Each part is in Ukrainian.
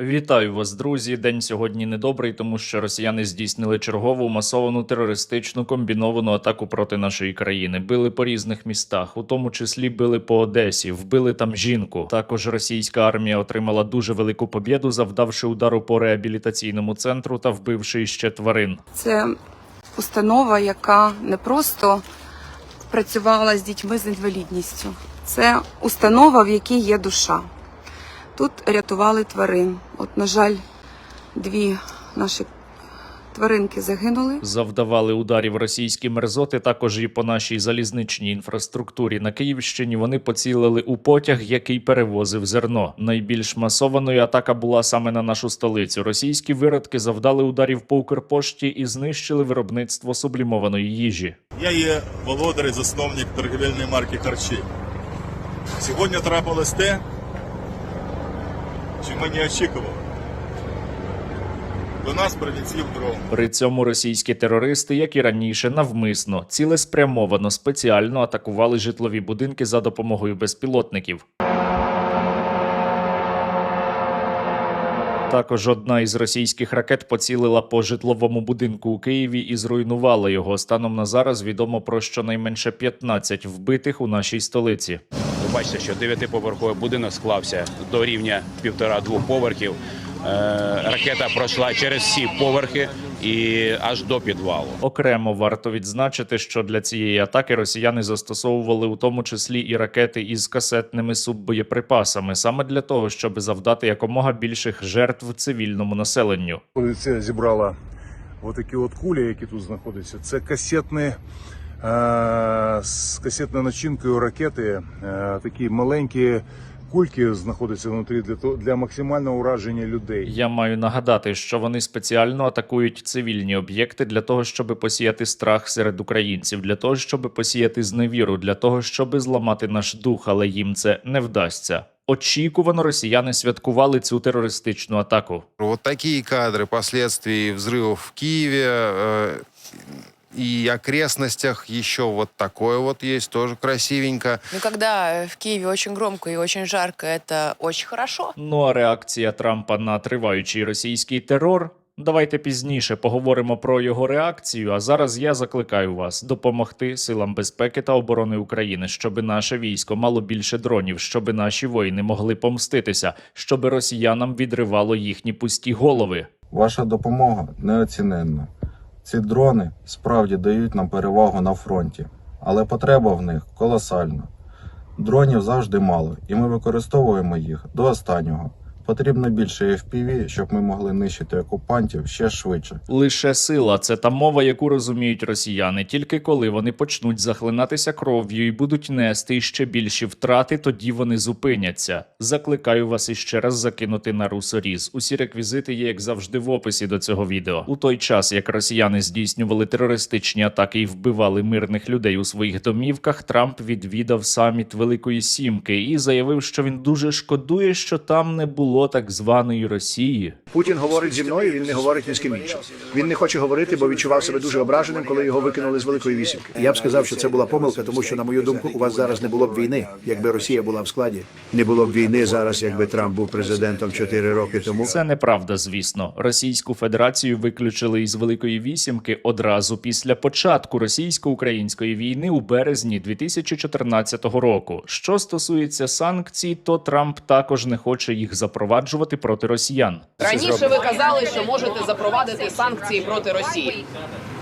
Вітаю вас, друзі. День сьогодні недобрий, тому що росіяни здійснили чергову масовану терористичну комбіновану атаку проти нашої країни. Били по різних містах, у тому числі били по Одесі, вбили там жінку. Також російська армія отримала дуже велику побєду, завдавши удару по реабілітаційному центру та вбивши ще тварин. Це установа, яка не просто працювала з дітьми з інвалідністю. Це установа, в якій є душа. Тут рятували тварин. От, на жаль, дві наші тваринки загинули. Завдавали ударів російські мерзоти також і по нашій залізничній інфраструктурі. На Київщині вони поцілили у потяг, який перевозив зерно. Найбільш масованою атака була саме на нашу столицю. Російські виродки завдали ударів по Укрпошті і знищили виробництво сублімованої їжі. Я є володар і засновник торгівельної марки Харчі. Сьогодні трапилось те, ми не очікували. До нас прилетів дрон. При цьому російські терористи, як і раніше, навмисно, цілеспрямовано, спеціально атакували житлові будинки за допомогою безпілотників. Також одна із російських ракет поцілила по житловому будинку у Києві і зруйнувала його. Станом на зараз відомо про щонайменше 15 вбитих у нашій столиці. Бачите, що дев'ятиповерховий будинок склався до рівня півтора-двох поверхів. Е, Ракета пройшла через всі поверхи і аж до підвалу. Окремо варто відзначити, що для цієї атаки росіяни застосовували у тому числі і ракети із касетними суббоєприпасами, саме для того, щоб завдати якомога більших жертв цивільному населенню. Поліція зібрала отакі от кулі, які тут знаходяться. Це касетні, е, з касетною начинкою ракети. Е, такі маленькі кульки знаходяться внутрі для, того- для максимального ураження людей. Я маю нагадати, що вони спеціально атакують цивільні об'єкти для того, щоб посіяти страх серед українців, для того, щоб посіяти зневіру, для того, щоб зламати наш дух, але їм це не вдасться. Очікувано росіяни святкували цю терористичну атаку. Вот такие кадры последствий взрывов в Киеве э, и окрестностях. Еще вот такое вот есть, тоже красивенько. Ну, когда э, в Киеве очень громко и очень жарко, это очень хорошо. Ну а реакція Трампа на триваючий російський терор. Давайте пізніше поговоримо про його реакцію. А зараз я закликаю вас допомогти силам безпеки та оборони України, щоб наше військо мало більше дронів, щоб наші воїни могли помститися, щоб росіянам відривало їхні пусті голови. Ваша допомога неоціненна. Ці дрони справді дають нам перевагу на фронті, але потреба в них колосальна. Дронів завжди мало, і ми використовуємо їх до останнього. Потрібно більше FPV, щоб ми могли нищити окупантів ще швидше. Лише сила це та мова, яку розуміють росіяни. Тільки коли вони почнуть захлинатися кров'ю і будуть нести ще більші втрати, тоді вони зупиняться. Закликаю вас іще раз закинути на русоріз. Усі реквізити є, як завжди, в описі до цього відео. У той час, як росіяни здійснювали терористичні атаки і вбивали мирних людей у своїх домівках, Трамп відвідав саміт Великої Сімки і заявив, що він дуже шкодує, що там не було так званої Росії. Путін говорить зі мною, він не говорить ні з ким іншим. Він не хоче говорити, бо відчував себе дуже ображеним, коли його викинули з великої вісімки. Я б сказав, що це була помилка, тому що, на мою думку, у вас зараз не було б війни, якби Росія була в складі. Не було б війни зараз, якби Трамп був президентом 4 роки тому. Це неправда, звісно. Російську Федерацію виключили із Великої Вісімки одразу після початку російсько-української війни у березні 2014 року. Що стосується санкцій, то Трамп також не хоче їх запроваджувати проти росіян. Раніше ви казали, що можете запровадити санкції проти Росії.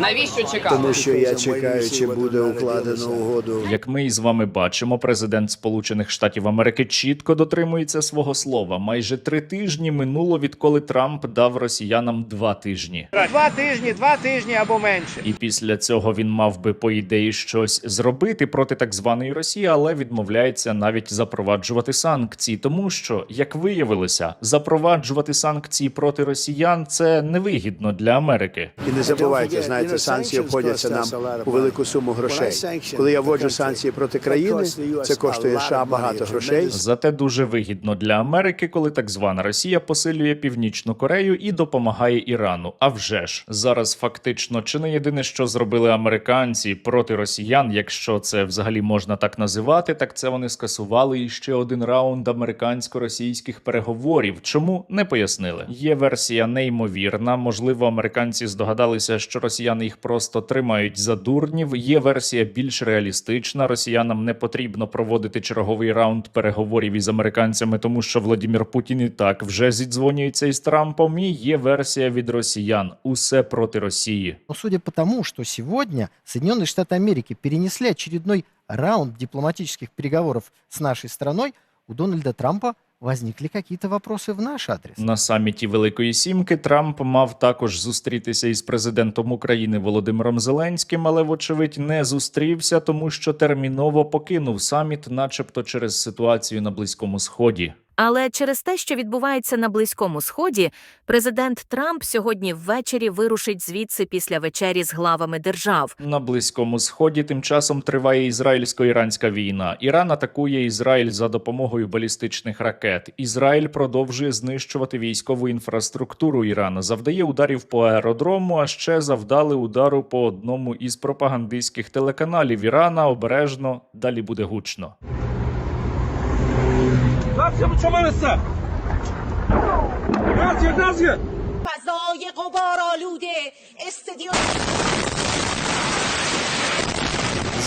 Навіщо чекати? Тому що я чекаю, чи буде укладено угоду. Як ми із вами бачимо, президент Сполучених Штатів Америки чітко дотримується свого слова. Майже три тижні минуло, відколи Трамп дав росіянам два тижні. Два тижні, два тижні або менше. І після цього він мав би по ідеї щось зробити проти так званої Росії, але відмовляється навіть запроваджувати санкції, тому що, як виявилося, запроваджувати санкції проти росіян це невигідно для Америки. І не забувайте, знаєте, знаєте, санкції обходяться нам у велику суму грошей. Коли я вводжу санкції проти країни, це коштує США багато грошей. Зате дуже вигідно для Америки, коли так звана Росія посилює Північну Корею і допомагає Ірану. А вже ж зараз фактично чи не єдине, що зробили американці проти росіян, якщо це взагалі можна так називати, так це вони скасували іще один раунд американсько-російських переговорів. Чому не пояснили? Є версія неймовірна. Можливо, американці здогадалися, що росіяни їх просто тримають за дурнів. Є версія більш реалістична. Росіянам не потрібно проводити черговий раунд переговорів із американцями, тому що Владімір Путін і так вже зідзвонюється із Трампом. І є версія від росіян: усе проти Росії. Но судя по тому, что сегодня Соединенные Штаты Америки перенесли очередной раунд дипломатических переговоров с нашей страной, у Дональда Трампа возникли какие-то вопросы в наш адрес. На саміті Великої Сімки Трамп мав також зустрітися із президентом України Володимиром Зеленським, але, вочевидь, не зустрівся, тому що терміново покинув саміт, начебто через ситуацію на Близькому Сході. Але через те, що відбувається на Близькому Сході, президент Трамп сьогодні ввечері вирушить звідси після вечері з главами держав. На Близькому Сході тим часом триває ізраїльсько-іранська війна. Іран атакує Ізраїль за допомогою балістичних ракет. Ізраїль продовжує знищувати військову інфраструктуру Ірану, завдає ударів по аеродрому, а ще завдали удару по одному із пропагандистських телеканалів Ірана. Обережно далі буде гучно. نازیه به چما رسه. نازیه نازیه فضای قبار آلوده. استدیو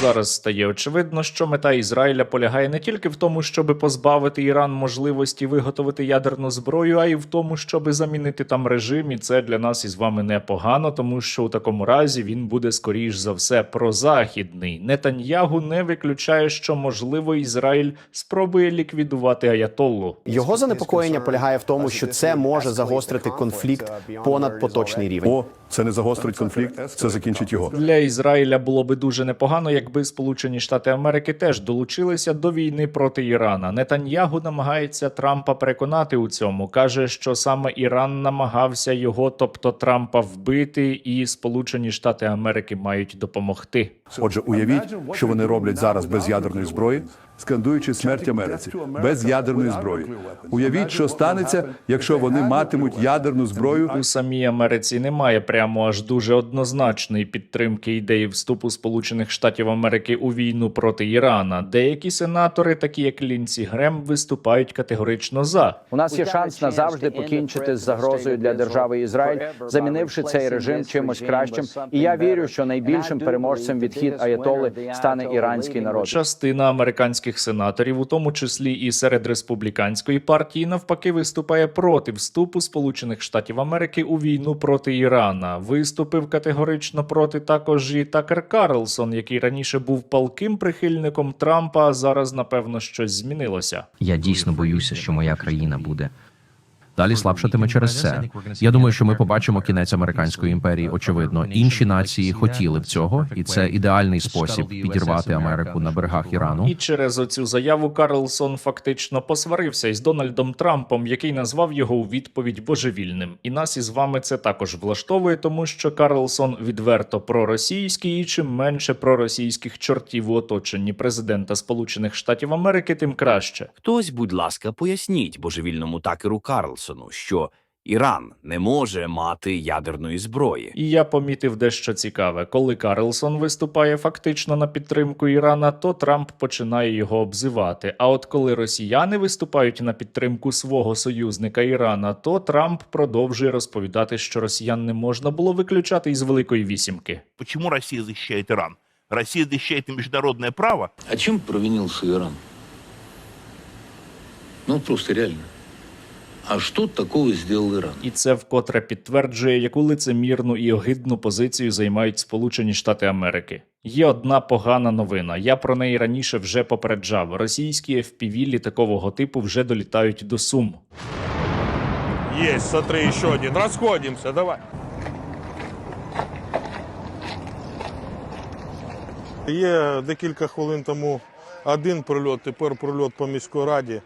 Зараз стає очевидно, що мета Ізраїля полягає не тільки в тому, щоб позбавити Іран можливості виготовити ядерну зброю, а й в тому, щоб замінити там режим. І це для нас із вами непогано, тому що у такому разі він буде скоріш за все прозахідний. Нетаньягу не виключає, що можливо Ізраїль спробує ліквідувати Аятоллу. Його занепокоєння полягає в тому, що це може загострити конфлікт понад поточний рівень. О, це не загострить конфлікт, це закінчить його. Для Ізраїля було би дуже непогано, якби Сполучені Штати Америки теж долучилися до війни проти Ірана. Нетаньягу намагається Трампа переконати у цьому. каже, що саме Іран намагався його, тобто Трампа, вбити, і Сполучені Штати Америки мають допомогти. Отже, уявіть, що вони роблять зараз без ядерної зброї, скандуючи смерть Америці, без ядерної зброї. Уявіть, що станеться, якщо вони матимуть ядерну зброю. У самій Америці немає прямо аж дуже однозначної підтримки ідеї вступу Сполучених Штатів Америки у війну проти Ірана. Деякі сенатори, такі як Лінсі Грем, виступають категорично за. У нас є шанс назавжди покінчити з загрозою для держави Ізраїль, замінивши цей режим чимось кращим. І я вірю, що найбільшим переможцем відхід Аятоли стане іранський народ. Частина американських сенаторів, у тому числі і серед республіканської партії, навпаки, виступає проти вступу Сполучених Штатів Америки у війну проти Ірана. Виступив категорично проти також і Такер Карлсон, який раніше був палким прихильником Трампа, зараз напевно щось змінилося. Я дійсно боюся, що моя країна буде. Далі слабшатиме через це. Я думаю, що ми побачимо кінець американської імперії. Очевидно, інші нації хотіли б цього, і це ідеальний спосіб підірвати Америку на берегах Ірану. І через оцю заяву Карлсон фактично посварився із Дональдом Трампом, який назвав його у відповідь божевільним. І нас із вами це також влаштовує, тому що Карлсон відверто проросійський, і чим менше проросійських чортів у оточенні президента Сполучених Штатів Америки, тим краще. Хтось, будь ласка, поясніть божевільному такеру Карлсону, що Іран не може мати ядерної зброї. І я помітив дещо цікаве. Коли Карлсон виступає фактично на підтримку Ірана, то Трамп починає його обзивати. А от коли росіяни виступають на підтримку свого союзника Ірана, то Трамп продовжує розповідати, що росіян не можна було виключати із Великої вісімки. Почему Россия защищает Иран? Россия защищает и международное право. А чем провинился Иран? Ну, просто реально. А что такого сделал Иран? І це вкотре підтверджує, яку лицемірну і огидну позицію займають Сполучені Штати Америки. Є одна погана новина. Я про неї раніше вже попереджав. Російські FPV літакового типу вже долітають до Сум. Есть, смотри, еще один. Расходимся, давай. Є декілька хвилин тому один прильот, тепер прильот по міській раді.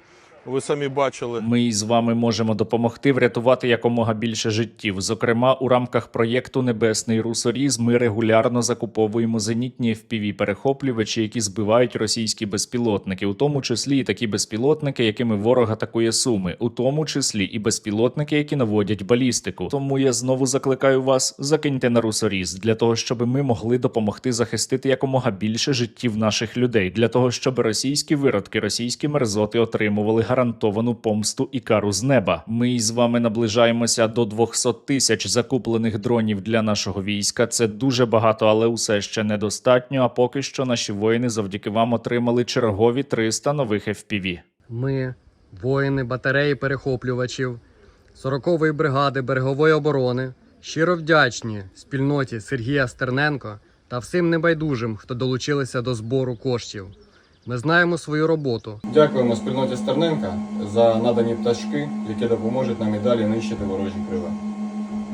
Ви самі бачили. Ми із вами можемо допомогти врятувати якомога більше життів. Зокрема, у рамках проєкту Небесний Русоріз ми регулярно закуповуємо зенітні fpv перехоплювачі, які збивають російські безпілотники, у тому числі і такі безпілотники, якими ворог атакує суми, у тому числі і безпілотники, які наводять балістику. Тому я знову закликаю вас закиньте на русоріз для того, щоб ми могли допомогти захистити якомога більше життів наших людей, для того, щоб російські виродки, російські мерзоти отримували гарантовану помсту і кару з неба. Ми із вами наближаємося до 200 тисяч закуплених дронів для нашого війська. Це дуже багато, але усе ще недостатньо. А поки що наші воїни завдяки вам отримали чергові 300 нових FPV. Ми, воїни батареї перехоплювачів 40-ї бригади берегової оборони, щиро вдячні спільноті Сергія Стерненко та всім небайдужим, хто долучилися до збору коштів. Ми знаємо свою роботу. Дякуємо спільноті Стерненка за надані пташки, які допоможуть нам і далі нищити ворожі крила.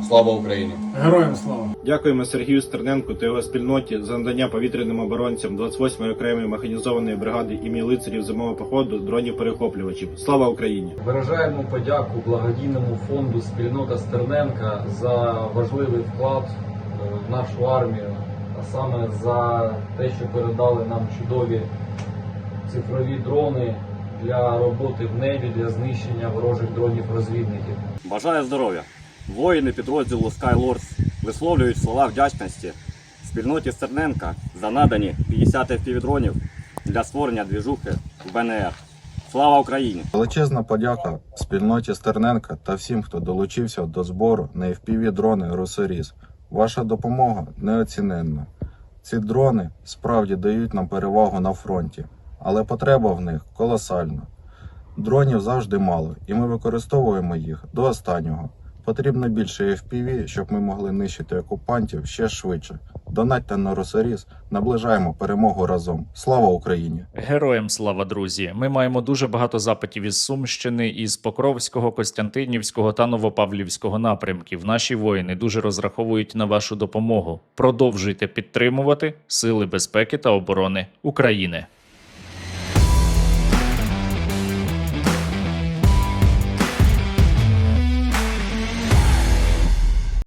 Слава Україні! Героям слава! Дякуємо Сергію Стерненку та його спільноті за надання повітряним оборонцям 28-ї окремої механізованої бригади ім'я лицарів зимового походу дронів перехоплювачів. Слава Україні! Виражаємо подяку благодійному фонду спільнота Стерненка за важливий вклад е, в нашу армію, а саме за те, що передали нам чудові цифрові дрони для роботи в небі для знищення ворожих дронів-розвідників. Бажаю здоров'я! Воїни підрозділу Skylords висловлюють слова вдячності спільноті Стерненка за надані 50 FPV-дронів для створення двіжухи в БНР. Слава Україні! Величезна подяка спільноті Стерненка та всім, хто долучився до збору на fpv дрони Русоріз. Ваша допомога неоціненна. Ці дрони справді дають нам перевагу на фронті, але потреба в них колосальна. Дронів завжди мало, і ми використовуємо їх до останнього. Потрібно більше FPV, щоб ми могли нищити окупантів ще швидше. Донатьте на Русоріз, наближаємо перемогу разом. Слава Україні! Героям слава, друзі! Ми маємо дуже багато запитів із Сумщини, із Покровського, Костянтинівського та Новопавлівського напрямків. Наші воїни дуже розраховують на вашу допомогу. Продовжуйте підтримувати Сили безпеки та оборони України.